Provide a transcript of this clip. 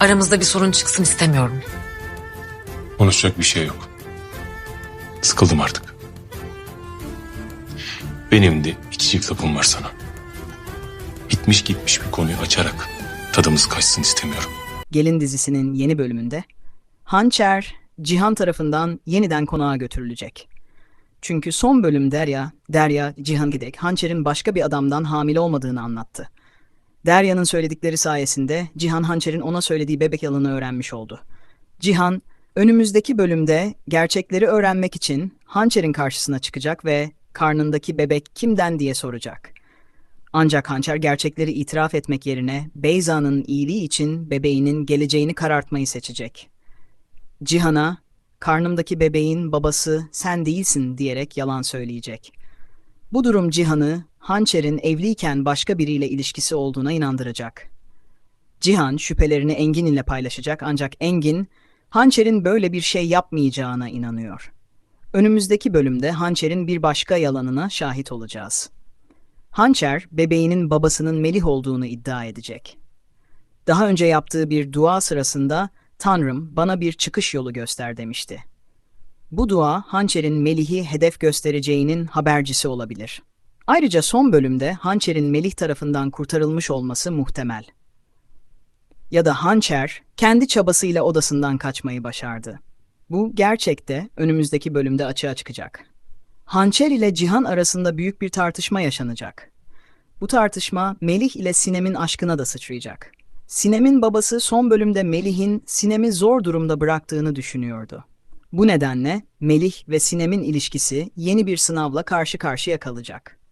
Aramızda bir sorun çıksın istemiyorum. Konuşacak bir şey yok. Sıkıldım artık. Benim de içecek lafım var sana. Bitmiş gitmiş bir konuyu açarak tadımız kaçsın istemiyorum. Gelin dizisinin yeni bölümünde Hançer Cihan tarafından yeniden konağa götürülecek. Çünkü son bölüm Derya, Derya Cihan Gidek Hançer'in başka bir adamdan hamile olmadığını anlattı. Derya'nın söyledikleri sayesinde Cihan Hançer'in ona söylediği bebek yalanı öğrenmiş oldu. Cihan önümüzdeki bölümde gerçekleri öğrenmek için Hançer'in karşısına çıkacak ve karnındaki bebek kimden diye soracak. Ancak Hançer gerçekleri itiraf etmek yerine Beyza'nın iyiliği için bebeğinin geleceğini karartmayı seçecek. Cihan'a karnımdaki bebeğin babası sen değilsin diyerek yalan söyleyecek. Bu durum Cihan'ı Hançer'in evliyken başka biriyle ilişkisi olduğuna inandıracak. Cihan şüphelerini Engin ile paylaşacak ancak Engin Hançer'in böyle bir şey yapmayacağına inanıyor. Önümüzdeki bölümde Hançer'in bir başka yalanına şahit olacağız. Hançer, bebeğinin babasının Melih olduğunu iddia edecek. Daha önce yaptığı bir dua sırasında Tanrım bana bir çıkış yolu göster demişti. Bu dua Hançer'in Melih'i hedef göstereceğinin habercisi olabilir. Ayrıca son bölümde Hançer'in Melih tarafından kurtarılmış olması muhtemel. Ya da Hançer kendi çabasıyla odasından kaçmayı başardı. Bu gerçekte önümüzdeki bölümde açığa çıkacak. Hançer ile Cihan arasında büyük bir tartışma yaşanacak. Bu tartışma Melih ile Sinem'in aşkına da sıçrayacak. Sinem'in babası son bölümde Melih'in Sinem'i zor durumda bıraktığını düşünüyordu. Bu nedenle Melih ve Sinem'in ilişkisi yeni bir sınavla karşı karşıya kalacak.